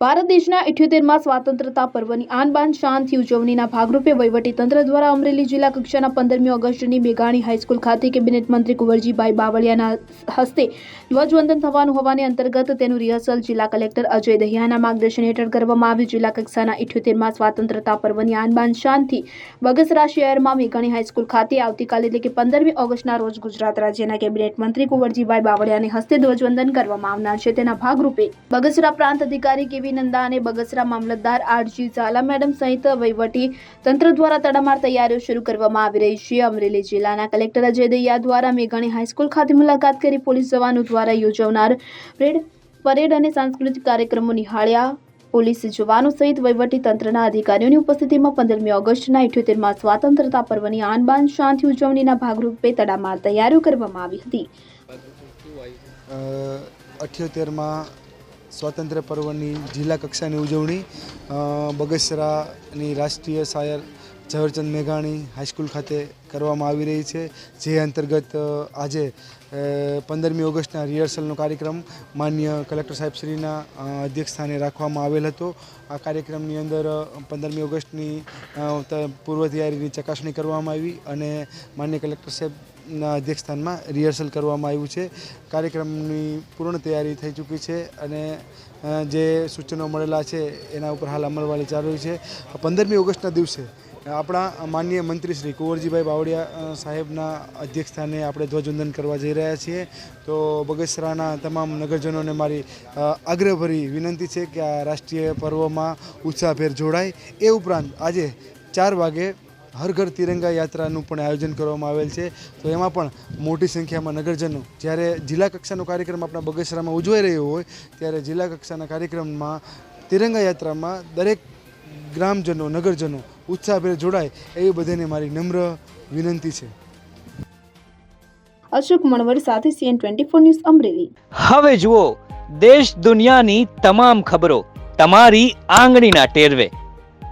ભારત દેશના ઇઠ્યોતેરમાં સ્વાતંત્રતા પર્વની આનબાન શાંતિ ઉજવણીના ભાગરૂપે વહીવટીતંત્ર દ્વારા અમરેલી જિલ્લા કક્ષાના પંદરમી ઓગસ્ટની મેઘાણી હાઈસ્કૂલ ખાતે કેબિનેટ મંત્રી કુંવરજીભાઈ બાવળિયાના હસ્તે ધ્વજવંદન થવાનું હોવાને અંતર્ગત તેનું રિહર્સલ જિલ્લા કલેક્ટર અજય દહિયાના માર્ગદર્શન હેઠળ કરવામાં આવ્યું. જિલ્લા કક્ષાના ઇઠ્યોતેરમાં સ્વાતંત્રતા પર્વની આન બાન શાનથી બગસરા શહેરમાં મેઘાણી હાઈસ્કૂલ ખાતે આવતીકાલે એટલે કે પંદરમી ઓગસ્ટના રોજ ગુજરાત રાજ્યના કેબિનેટ મંત્રી કુંવરજીભાઈ બાવળિયાને હસ્તે ધ્વજવંદન કરવામાં આવનાર છે. તેના ભાગરૂપે બગસરા પ્રાંત અધિકારી કેવી નંદા અને બગસરા મામલતદાર આરજી ઝાલા મેડમ સહિત વહીવટી તંત્ર દ્વારા તડામાર તૈયારીઓ શરૂ કરવામાં આવી રહી છે. અમરેલી જિલ્લાના કલેક્ટર અજય દૈયા દ્વારા મેઘાણી હાઈસ્કૂલ ખાતે મુલાકાત કરી પોલીસ જવાનો દ્વારા યોજાનાર પરેડ પરેડ અને સાંસ્કૃતિક કાર્યક્રમો નિહાળ્યા. પોલીસ જવાનો સહિત વહીવટી તંત્રના અધિકારીઓની ઉપસ્થિતિમાં પંદરમી ઓગસ્ટના ઇઠ્યોતેરમાં સ્વાતંત્રતા પર્વની આનબાન શાંતિ ઉજવણીના ભાગરૂપે તડામાર તૈયારીઓ કરવામાં આવી હતી. અઠ્યોતેરમાં સ્વાતંત્ર્ય પર્વની જિલ્લા કક્ષાની ઉજવણી બગસરાની રાષ્ટ્રીય શાયર ઝવેરચંદ મેઘાણી હાઈસ્કૂલ ખાતે કરવામાં આવી રહી છે, જે અંતર્ગત આજે પંદરમી ઓગસ્ટના રિહર્સલનો કાર્યક્રમ માન્ય કલેક્ટર સાહેબશ્રીના અધ્યક્ષસ્થાને રાખવામાં આવેલ હતો. આ કાર્યક્રમની અંદર પંદરમી ઓગસ્ટની પૂર્વ તૈયારીની ચકાસણી કરવામાં આવી અને માન્ય કલેક્ટર સાહેબના અધ્યક્ષસ્થાનમાં રિહર્સલ કરવામાં આવ્યું છે. કાર્યક્રમની પૂર્ણ તૈયારી થઈ ચૂકી છે અને જે સૂચનો મળેલા છે એના ઉપર હાલ અમલવારી ચાલુ છે. પંદરમી ઓગસ્ટના દિવસે આપણા માનનીય મંત્રી શ્રી કુંવરજીભાઈ બાવળિયા સાહેબના અધ્યક્ષસ્થાને આપણે ધ્વજવંદન કરવા જઈ રહ્યા છીએ. તો બગસરાના તમામ નગરજનોને મારી આગ્રહભરી વિનંતી છે કે આ રાષ્ટ્રીય પર્વમાં ઉત્સાહભેર જોડાય. એ ઉપરાંત આજે ચાર વાગે હર ઘર તિરંગા યાત્રાનું પણ આયોજન કરવામાં આવેલ છે. તો એમાં પણ મોટી સંખ્યામાં નગરજનો જ્યારે જિલ્લા કક્ષાનો કાર્યક્રમ આપણા બગસરામાં ઉજવાઈ રહ્યો હોય ત્યારે જિલ્લા કક્ષાના કાર્યક્રમમાં તિરંગા યાત્રામાં દરેક ગ્રામજનો નગરજનો ઉત્સાહભેર જોડાય એવી બધાને મારી નમ્ર વિનંતી છે. અશોક મણવર સાથે CN twenty four news Amreli. હવે જુઓ દેશ દુનિયાની તમામ ખબરો તમારી આંગળીના ટેરવે.